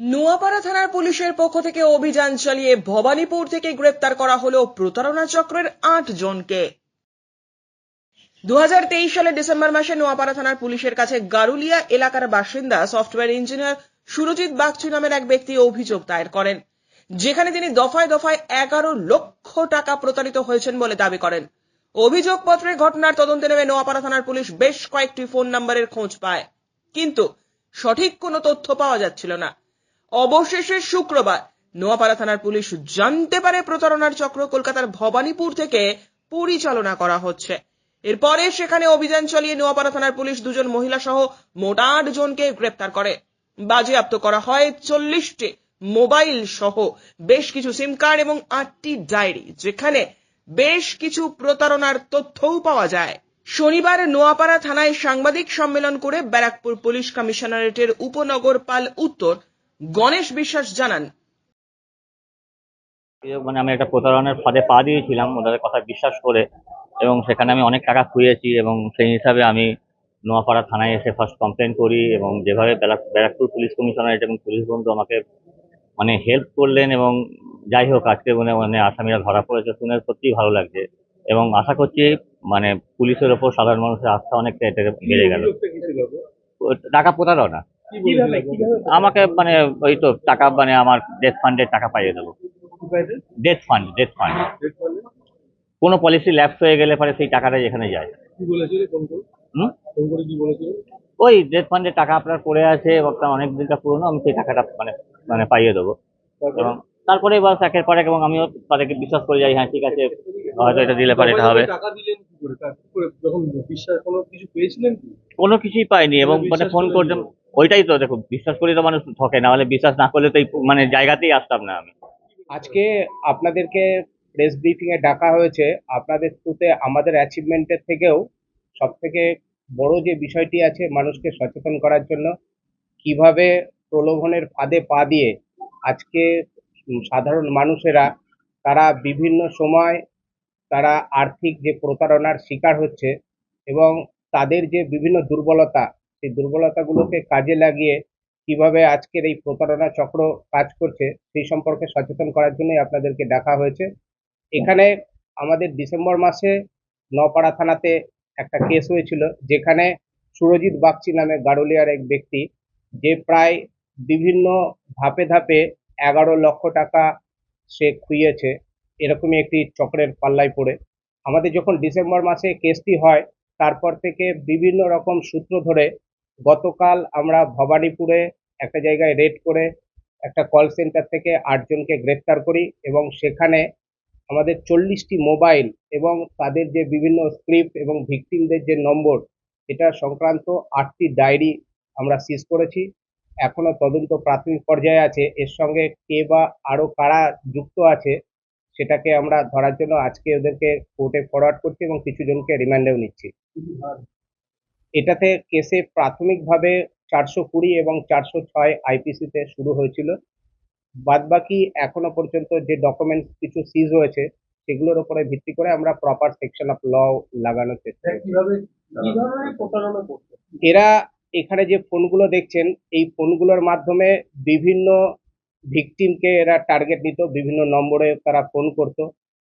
নোয়াপাড়া থানার পুলিশের পক্ষ থেকে অভিযান চালিয়ে ভবানীপুর থেকে গ্রেপ্তার করা হলো প্রতারণা চক্রের আট জনকে। দু সালের ডিসেম্বর মাসে নোয়াপাড়া থানার পুলিশের কাছে গারুলিয়া এলাকার বাসিন্দা সফটওয়্যার ইঞ্জিনিয়ার সুরজিৎ বাগচু নামের এক ব্যক্তি অভিযোগ দায়ের করেন, যেখানে তিনি দফায় দফায় এগারো লক্ষ টাকা প্রতারিত হয়েছেন বলে দাবি করেন। অভিযোগপত্রের ঘটনার তদন্তে নেমে নোয়াপাড়া থানার পুলিশ বেশ কয়েকটি ফোন নম্বরের খোঁজ পায়, কিন্তু সঠিক কোনো তথ্য পাওয়া যাচ্ছিল না। অবশেষে শুক্রবার নোয়াপাড়া থানার পুলিশ জানতে পারে প্রতারণার চক্র কলকাতার ভবানীপুর থেকে পরিচালনা করা হচ্ছে। এরপরে সেখানে অভিযান চালিয়ে নোয়াপাড়া থানার পুলিশ দুজন মহিলা সহ মোট আট জনকে গ্রেপ্তার করে। বাজেয়াপ্ত করা হয় চল্লিশটি মোবাইল সহ বেশ কিছু সিম কার্ড এবং আটটি ডায়েরি, যেখানে বেশ কিছু প্রতারণার তথ্যও পাওয়া যায়। শনিবার নোয়াপাড়া থানায় সাংবাদিক সম্মেলন করে ব্যারাকপুর পুলিশ কমিশনারেটের উপনগরপাল উত্তর গণেশ বিশ্বাস জানান। মানে আমি একটা প্রতারণার ফাঁদে পা দিয়েছিলাম ওদের কথা বিশ্বাস করে এবং সেখানে আমি অনেক টাকা খুঁজেছি এবং সেই হিসাবে আমি নোয়াপাড়া থানায় এসে ফার্স্ট কমপ্লেন করি এবং যেভাবে ব্যারাকপুর পুলিশ কমিশনারেট এবং পুলিশ বন্ধু আমাকে মানে হেল্প করলেন এবং যাই হোক আজকে মানে মানে আসামিরা ধরা পড়েছে শুনে সত্যিই ভালো লাগছে এবং আশা করছি মানে পুলিশের ওপর সাধারণ মানুষের আস্থা অনেকটা এটা বেড়ে গেল। টাকা প্রতারণা। আমাকে মানে ওই তো টাকা মানে আমার ডেথ ফান্ডের টাকা পাইয়ে দেবো ডেথ ফান্ড ডেথ ফান্ড কোনো পলিসি ল্যাপস হয়ে গেলে পরে সেই টাকাটা এখানে যায়। ওই ডেথ ফান্ডের টাকা আপনার পড়ে আছে ওটা অনেক দিনটা পুরনো আমি সেই টাকাটা মানে মানে পাইয়ে দেবো। এবং তারপরে বাস একের পর এক এবং আমিও তাদেরকে বিশ্বাস করে যাই হ্যাঁ ঠিক আছে হয়তো এটা দিলে পারে এটা হবে। কোনো কিছুই পাইনি এবং মানে ফোন করে করতে ওইটাই তো দেখো বিশ্বাস করি তো মানুষ ঠকে না হলে বিশ্বাস না করলে তো এই মানে জায়গাতেই আসতাম না আমি। আজকে আপনাদেরকে প্রেস ব্রিফিং এ ডাকা হয়েছে, আপনাদের থ্রুতে আমাদের অ্যাচিভমেন্টের থেকেও সব থেকে বড় যে বিষয়টি আছে মানুষকে সচেতন করার জন্য, কীভাবে প্রলোভনের ফাঁদে পা দিয়ে আজকে সাধারণ মানুষেরা, তারা বিভিন্ন সময় তারা আর্থিক যে প্রতারণার শিকার হচ্ছে এবং তাদের যে বিভিন্ন দুর্বলতা সেই দুর্বলতাগুলোকে কাজে লাগিয়ে কীভাবে আজকের এই প্রতারণা চক্র কাজ করছে সেই সম্পর্কে সচেতন করার জন্যই আপনাদেরকে ডাকা হয়েছে। এখানে আমাদের ডিসেম্বর মাসে নপাড়া থানাতে একটা কেস হয়েছিল, যেখানে সুরজিৎ বাগচি নামে গারুলিয়ার এক ব্যক্তি, যে প্রায় বিভিন্ন ধাপে ধাপে এগারো লক্ষ টাকা সে খুইয়েছে, এরকমই একটি চক্রের পাল্লায় পড়ে। আমাদের যখন ডিসেম্বর মাসে কেসটি হয়, তারপর থেকে বিভিন্ন রকম সূত্র ধরে গতকাল আমরা ভবানীপুরে একটা জায়গায় রেড করে একটা কল সেন্টার থেকে আটজনকে গ্রেফতার করি এবং সেখানে আমাদের চল্লিশটি মোবাইল এবং তাদের যে বিভিন্ন স্ক্রিপ্ট এবং ভিকটিমদের যে নম্বর, এটা সংক্রান্ত আটটি ডায়েরি আমরা সিজ করেছি। এখনও তদন্ত প্রাথমিক পর্যায়ে আছে। এর সঙ্গে কে বা আরও কারা যুক্ত আছে, সেটাকে আমরা ধরার জন্য আজকে ওদেরকে কোর্টে ফরওয়ার্ড করছি এবং কিছু জনকে রিমান্ডেও নিচ্ছি। এটাতে কেসে প্রাথমিকভাবে চারশো কুড়ি এবং চারশো ছয় আইপিসিতে শুরু হয়েছিল। বাদবাকি এখনও পর্যন্ত যে ডকুমেন্টস কিছু সিজ হয়েছে সেগুলোর উপরে ভিত্তি করে আমরা প্রপার সেকশন অফ ল লাগানোর চেষ্টা এরা এখানে যে ফোনগুলো দেখছেন এই ফোনগুলোর মাধ্যমে বিভিন্ন ভিকটিমকে এরা টার্গেট নিত বিভিন্ন নম্বরে তারা ফোন করত।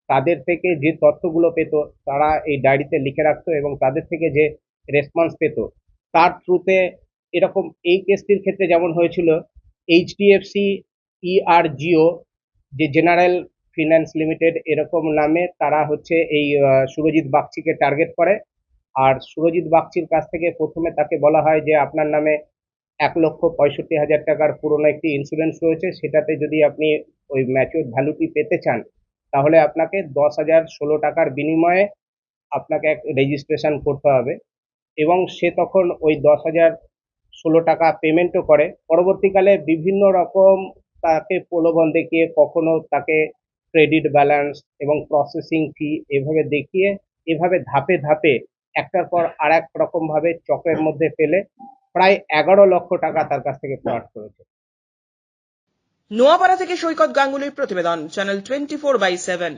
তাদের থেকে যে তথ্যগুলো পেত তারা এই ডায়েরিতে লিখে রাখতো এবং তাদের থেকে যে রেসপন্স পেত। তার থ্রুতে এরকম এই কেসটির ক্ষেত্রে যেমন হয়েছিল এইচডিএফসি ইআরজিও E যে জেনারেল ফিন্যান্স লিমিটেড এরকম নামে তারা হচ্ছে এই সুরজিৎ বাগচিকে টার্গেট করে। আর সুরজিৎ বাগচির কাছ থেকে প্রথমে তাকে বলা হয় যে আপনার নামে এক লক্ষ পঁয়ষট্টি হাজার টাকার পুরনো একটি ইন্স্যুরেন্স রয়েছে, সেটাতে যদি আপনি ওই ম্যাচিওর ভ্যালুটি পেতে চান, তাহলে আপনাকে দশ হাজার ষোলো টাকার বিনিময়ে আপনাকে এক রেজিস্ট্রেশন করতে হবে। এবং সে তখন ওই দশ হাজার ষোলো টাকা পেমেন্টও করে। পরবর্তীকালে বিভিন্ন রকম তাকে প্রলোভন দেখিয়ে, কখনো তাকে ক্রেডিট ব্যালেন্স এবং প্রসেসিং ফি এভাবে দেখিয়ে, এভাবে ধাপে ধাপে একটার পর আর এক রকমভাবে চক্রের মধ্যে ফেলে প্রায় এগারো লক্ষ টাকা তার কাছ থেকে ফ্রড করেছে। নোয়াপাড়া থেকে সৈকত গাঙ্গুলির প্রতিবেদন channel twenty four by seven